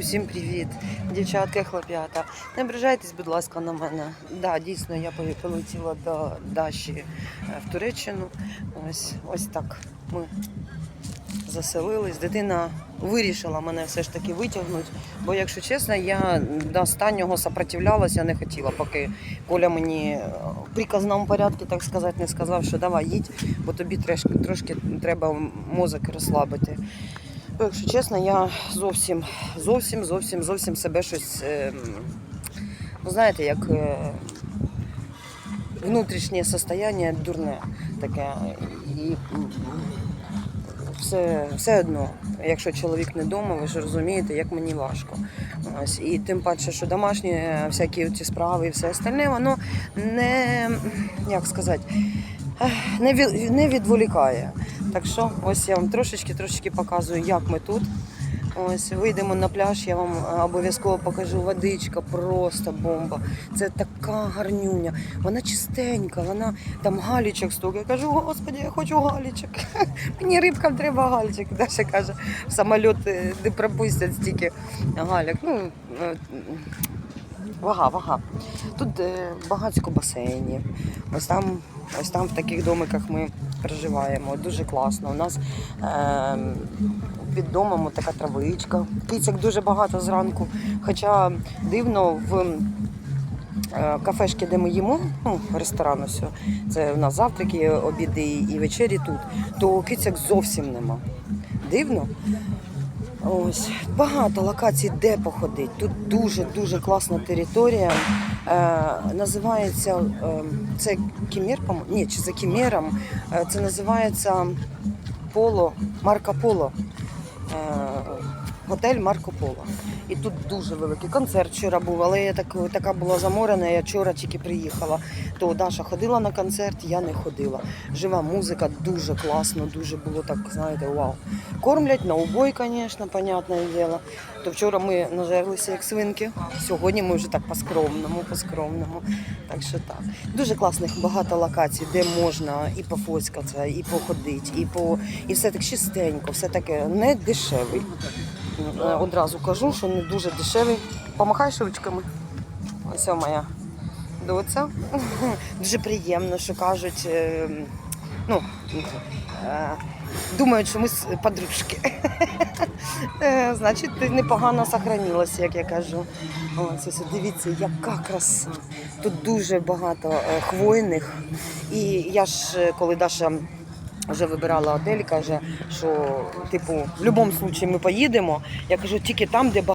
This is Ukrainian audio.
Усім привіт, дівчатка, хлоп'ята. Не ображайтесь, будь ласка, на мене. Да, дійсно, я полетіла до Даші е, в Туреччину. Ось, ось так ми заселились. Дитина вирішила мене все ж таки витягнути. Бо, якщо чесно, я до останнього сопротивлялася, не хотіла, поки Коля мені е, в приказному порядку, так сказати, не сказав, що давай їдь, бо тобі трошки, трошки треба мозок розслабити. Якщо чесно, я зовсім, зовсім, зовсім, зовсім себе щось, ем, ну знаєте, як е, внутрішнє состояння дурне таке. І все, все одно, якщо чоловік не вдома, ви ж розумієте, як мені важко. Ось, і тим паче, що домашні всякі ці справи і все остальне, воно не, як сказати, не, від, не відволікає. Так що ось я вам трошечки трошечки показую, як ми тут. Ось вийдемо на пляж, я вам е, обов'язково покажу водичка, просто бомба. Це така гарнюня. Вона чистенька, вона там галічок стук. Я кажу, господи, я хочу галічок. Мені рибкам треба галічок. Даша каже, в самоліт не пропустять стільки галяк. Ну, е, вага, вага. Тут е, багатько басейнів. Ось там, ось там в таких домиках ми проживаємо. Дуже класно. У нас е, під домом така травичка. Кицяк дуже багато зранку. Хоча дивно в е, кафешки, де ми їмо, ну, ресторан ось, це у нас завтраки, обіди і вечері тут, то кицяк зовсім нема. Дивно. Ось багато локацій, де походити. Тут дуже дуже класна територія. Е, називається е, це Кімір. Ні, чи за Кіміром. Е, це називається Поло, Марко Поло. Е, готель Марко Поло. І тут дуже великий концерт вчора був, але я так, така була заморена, я вчора тільки приїхала. То Даша ходила на концерт, я не ходила. Жива музика, дуже класно, дуже було так, знаєте, вау. Кормлять на убой, звісно, понятне діло. То вчора ми нажерлися як свинки. Сьогодні ми вже так по-скромному, по-скромному. Так що так. Дуже класних багато локацій, де можна і пофоцькатися, і походити, і по і все так чистенько, все таке не дешевий. Е, Одразу кажу, що не дуже дешевий. Помахай шивочками. Ось моя доця. Дуже приємно, що кажуть. е, Ну, е, думають, що ми с- подружки. Значить, ти непогано сохранилася, як я кажу. Ось, ось, дивіться, яка краса. Тут дуже багато хвойних. І я ж, коли Даша вже вибирала отель, каже, що типу, в будь-якому випадку ми поїдемо. Я кажу, тільки там, де багато.